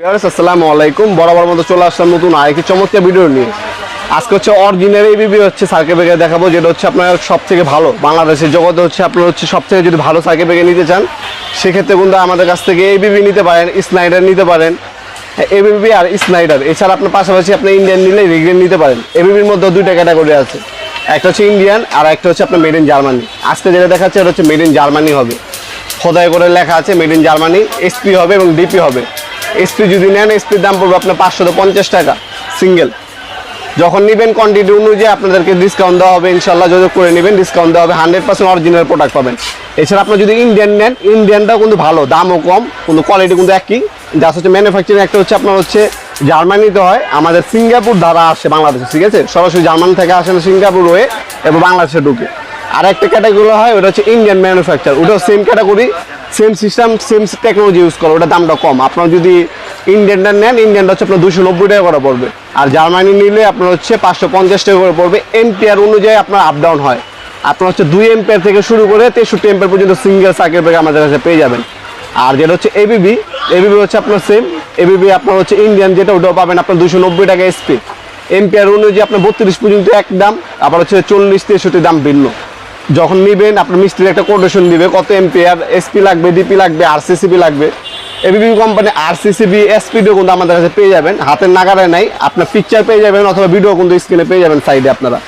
আসসালামু আলাইকুম। বরাবর মতো চলে আসলাম নতুন আরেকটি চমৎকার ভিডিও নিয়ে। আজকে হচ্ছে অরিজিনাল এবিবি হচ্ছে সার্কেল ব্রেকার দেখাবো, যেটা হচ্ছে আপনার সব থেকে ভালো। বাংলাদেশের জগতে হচ্ছে আপনার হচ্ছে সব থেকে যদি ভালো সার্কেল ব্রেকার নিতে চান, সেক্ষেত্রে কিন্তু আমাদের কাছ থেকে এবিবি নিতে পারেন স্নাইডার নিতে পারেন। এ এবিবি আর স্নাইডার এছাড়া আপনার পাশাপাশি আপনি ইন্ডিয়ান নিলে রিগ্রেন নিতে পারেন। এবিবির মধ্যে দুইটা ক্যাটাগরি আছে। একটা হচ্ছে ইন্ডিয়ান আর একটা হচ্ছে আপনার মেড ইন জার্মানি আজকে যেটা দেখাচ্ছে, এটা হচ্ছে মেড ইন জার্মানি হবে। খোদাই করে লেখা আছে মেড ইন জার্মানি এসপি হবে এবং ডিপি হবে। এসপি যদি নেন, এসপির দাম পড়বে আপনার পাঁচশো পঞ্চাশ টাকা, সিঙ্গেল। যখন নেবেন কোয়ান্টিটি অনুযায়ী আপনাদেরকে ডিসকাউন্ট দেওয়া হবে ইনশাল্লাহ যোগাযোগ করে নেবেন ডিসকাউন্ট দেওয়া হবে হান্ড্রেড পার্সেন্ট অরিজিনাল প্রোডাক্ট পাবেন। এছাড়া আপনার যদি ইন্ডিয়ান নেন ইন্ডিয়ানটাও কিন্তু ভালো, দামও কম, কিন্তু কোয়ালিটি কিন্তু একই। জাস্ট হচ্ছে ম্যানুফ্যাকচারিং একটা হচ্ছে আপনার হচ্ছে জার্মানিতে হয়, আমাদের সিঙ্গাপুর দ্বারা আসে বাংলাদেশে, ঠিক আছে? সরাসরি জার্মানি থেকে আসে না সিঙ্গাপুর হয়ে এবং বাংলাদেশে ঢুকে। আর একটা ক্যাটাগরি হয়, ওটা হচ্ছে ইন্ডিয়ান ম্যানুফ্যাকচার ওটাও same category same system same technology use করে ওটা দামটা কম। আপনার যদি ইন্ডিয়ানটা নেন ইন্ডিয়ানটা হচ্ছে আপনার দুশো নব্বই টাকা করে পড়বে। আর জার্মানি নিলে আপনার হচ্ছে পাঁচশো পঞ্চাশ টাকা করে পড়বে। এমপিআর অনুযায়ী আপনার আপ ডাউন হয়। আপনার হচ্ছে দুই এমপিআর থেকে শুরু করে তেষট্টি এমপিআর পর্যন্ত সিঙ্গেল সার্কেল ব্রেক আমাদের কাছে পেয়ে যাবেন। আর যেটা হচ্ছে এবিবি এবিবি হচ্ছে আপনার সেম এবিবি আপনার হচ্ছে ইন্ডিয়ান যেটা ওটাও পাবেন আপনার দুশো নব্বই টাকা এসপি এমপিআর অনুযায়ী আপনার বত্রিশ পর্যন্ত এক দাম, আবার হচ্ছে চল্লিশ তেষট্টি দাম ভিন্ন। যখন নিবেন, আপনার মিস্ত্রি একটা কোটেশন দিবে, কত এমপিআর এসপি লাগবে ডিপি লাগবে আরসিসিবি লাগবে। এবিবি কোম্পানি আরসিসিবি এসপিডিও কিন্তু আমাদের কাছে পেয়ে যাবেন। হাতের নাগারে নাই, আপনার পিকচার পেয়ে যাবেন অথবা ভিডিও কিন্তু স্ক্রিনে পেয়ে যাবেন সাইডে আপনারা।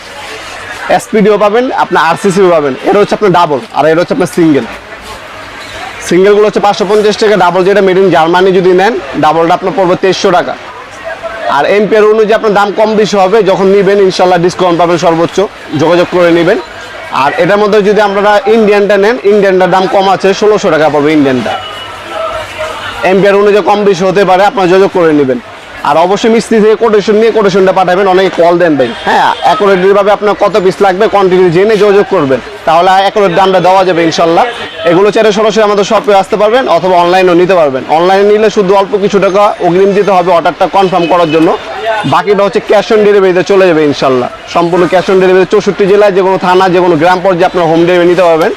এসপিডিও পাবেন, আপনার আরসিসিবি পাবেন। এটা হচ্ছে আপনার ডাবল আর এটা হচ্ছে আপনার সিঙ্গেল সিঙ্গেলগুলো হচ্ছে পাঁচশো পঞ্চাশ টাকা ডাবল যেটা মেড ইন জার্মানি যদি নেন ডাবলটা আপনার পড়বে তেইশশো টাকা। আর এমপিআর অনুযায়ী আপনার দাম কম বেশি হবে, যখন নেবেন, ইনশাল্লাহ ডিসকাউন্ট পাবেন সর্বোচ্চ। যোগাযোগ করে নেবেন। আর এটার মধ্যে যদি আপনারা ইন্ডিয়ানটা নেন ইন্ডিয়ানটার দাম কম আছে, ষোলোশো টাকা পড়বে ইন্ডিয়ানটা এমপিআর অনুযায়ী কম বেশি হতে পারে, আপনারা যোগাযোগ করে নেবেন। আর অবশ্যই মিস্ত্রি থেকে কোটেশন নিয়ে কোটেশনটা পাঠাবেন, অনেকে কল দেন ভাই। হ্যাঁ অ্যাকোরেটলিভাবে আপনার কত পিস লাগবে কোয়ান্টিটি জেনে যোগাযোগ করবেন। তাহলে অ্যাকোরেট দামটা দেওয়া যাবে ইনশাল্লাহ এগুলো চাইলে সরাসরি আমাদের শপে আসতে পারবেন অথবা অনলাইনেও নিতে পারবেন। অনলাইনে নিলে শুধু অল্প কিছু টাকা অগ্রিম দিতে হবে অর্ডারটা কনফার্ম করার জন্য। বাকিটা হচ্ছে ক্যাশ অন ডেলিভারিতে চলে যাবে ইনশাল্লাহ। সম্পূর্ণ ক্যাশ অন ডেলিভারি চৌষট্টি জেলায় যে কোনো থানা, যে কোনো গ্রাম পর্যায়ে আপনার হোম ডেলিভারি নিতে পারবেন।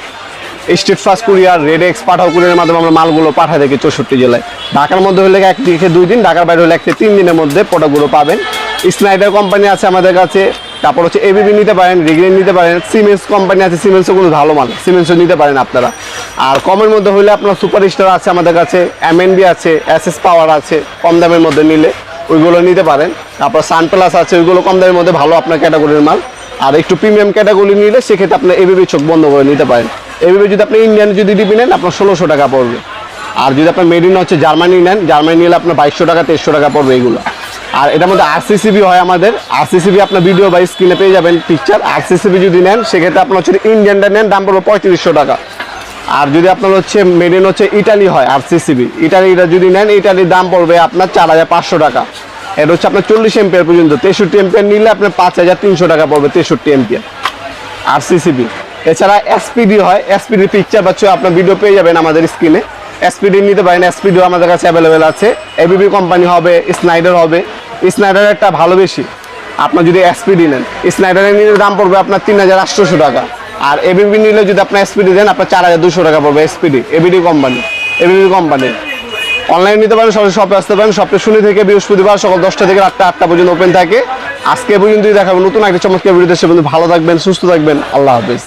Steadfast courier red x Pathao কুরিয়ারের মাধ্যমে আমরা মালগুলো পাঠাই থাকি চৌষট্টি জেলায়। ঢাকার মধ্যে হলে এক থেকে দুই দিন, ঢাকার বাইরে হলে এক থেকে তিন দিনের মধ্যে প্রোডাক্টগুলো পাবেন। স্নাইডার কোম্পানি আছে আমাদের কাছে, তারপর হচ্ছে এবিবি নিতে পারেন রিগ্রেন নিতে পারেন সিমেন্স কোম্পানি আছে সিমেন্সও কোনো ভালো মাল সিমেন্সও নিতে পারেন আপনারা। আর কমের মধ্যে হলে আপনার সুপার স্টার আছে আমাদের কাছে এমএনবি আছে এস এস পাওয়ার আছে, কম দামের মধ্যে নিলে। ওইগুলো নিতে পারেন। তারপর সানপ্লাস আছে, ওইগুলো কম দামের মধ্যে ভালো আপনার ক্যাটাগরির মাল। আর একটু প্রিমিয়াম ক্যাটাগরি নিলে সেক্ষেত্রে আপনার এবিবি চোখ বন্ধ করে নিতে পারেন। এবিবি যদি আপনি ইন্ডিয়ান যদি ডিপি নেন, আপনার ষোলোশো টাকা পড়বে। আর যদি আপনার মেড ইন হচ্ছে জার্মানি নেন জার্মানি নিলে আপনার বাইশশো টাকা, তেইশশো টাকা পড়বে এগুলো। আর এটার মধ্যে আরসিসিবি হয় আমাদের। আরসিসিবি আপনার ভিডিও বা স্ক্রিনে পেয়ে যাবেন পিকচার আরসিসিবি যদি নেন, সেক্ষেত্রে আপনার হচ্ছে ইন্ডিয়ানটা নেন, দাম পড়বে পঁয়ত্রিশশো টাকা। আর যদি আপনার হচ্ছে মেডেন হচ্ছে ইটালি হয় আরসিসিবি ইটালিটা যদি নেন ইটালির দাম পড়বে আপনার চার হাজার পাঁচশো টাকা। এটা হচ্ছে আপনার চল্লিশ এমপিয়ার পর্যন্ত। তেষট্টি এমপিয়ার নিলে আপনার পাঁচ হাজার তিনশো টাকা পড়বে তেষট্টি এমপিয়ার আর সিসিবি এছাড়া এসপিডি হয় এসপিডি পিকচার পাচ্ছ আপনার ভিডিও পেয়ে যাবেন আমাদের স্ক্রিনে এসপিডি নিতে পারেন এসপিডিও আমাদের কাছে অ্যাভেলেবেল আছে। এবিবি কোম্পানি হবে স্নাইডার হবে। স্নাইডারের একটা ভালো বেশি। আপনার যদি এসপিডি নেন স্নাইডারের নিলে দাম পড়বে আপনার তিন হাজার আটশোশো টাকা। আর এবিবি নিলে যদি আপনার এসপিডি দেন, আপনার চার হাজার দুশো টাকা পড়বে SPD ABD company ABB company online নিতে পারেন, সরাসরি শপে আসতে পারেন। শপে শুনি থেকে বৃহস্পতিবার সকাল দশটা থেকে রাতটা আটটা পর্যন্ত ওপেন থাকে। আজকে পর্যন্তই দেখাবো। নতুন একটা চমৎকার ভিডিও দেশে ভালো থাকবেন, সুস্থ থাকবেন। আল্লাহ হাফিজ।